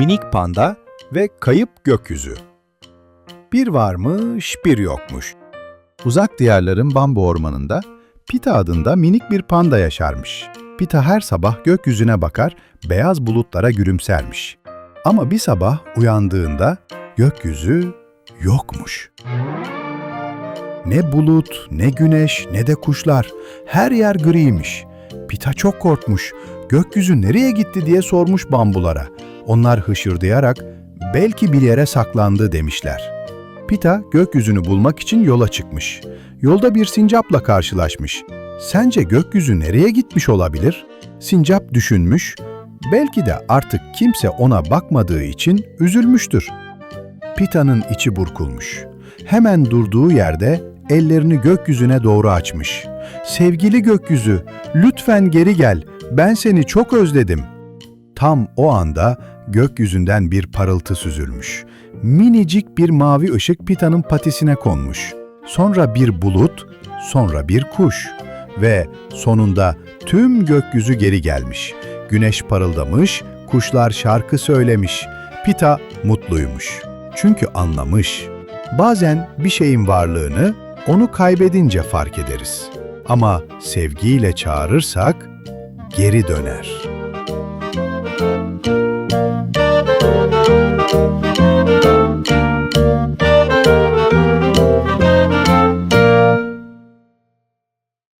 Minik panda ve kayıp gökyüzü. Bir varmış, bir yokmuş. Uzak diyarların bambu ormanında Pita adında minik bir panda yaşarmış. Pita her sabah gökyüzüne bakar, beyaz bulutlara gülümsermiş. Ama bir sabah uyandığında gökyüzü yokmuş. Ne bulut, ne güneş, ne de kuşlar. Her yer griymiş. Pita çok korkmuş. Gökyüzü nereye gitti diye sormuş bambulara. Onlar hışırdayarak belki bir yere saklandı demişler. Pita gökyüzünü bulmak için yola çıkmış. Yolda bir sincapla karşılaşmış. Sence gökyüzü nereye gitmiş olabilir? Sincap düşünmüş. Belki de artık kimse ona bakmadığı için üzülmüştür. Pita'nın içi burkulmuş. Hemen durduğu yerde ellerini gökyüzüne doğru açmış. Sevgili gökyüzü, lütfen geri gel. Ben seni çok özledim. Tam o anda gökyüzünden bir parıltı süzülmüş. Minicik bir mavi ışık Pita'nın patisine konmuş. Sonra bir bulut, sonra bir kuş ve sonunda tüm gökyüzü geri gelmiş. Güneş parıldamış, kuşlar şarkı söylemiş. Pita mutluymuş. Çünkü anlamış. Bazen bir şeyin varlığını onu kaybedince fark ederiz. Ama sevgiyle çağırırsak geri döner.''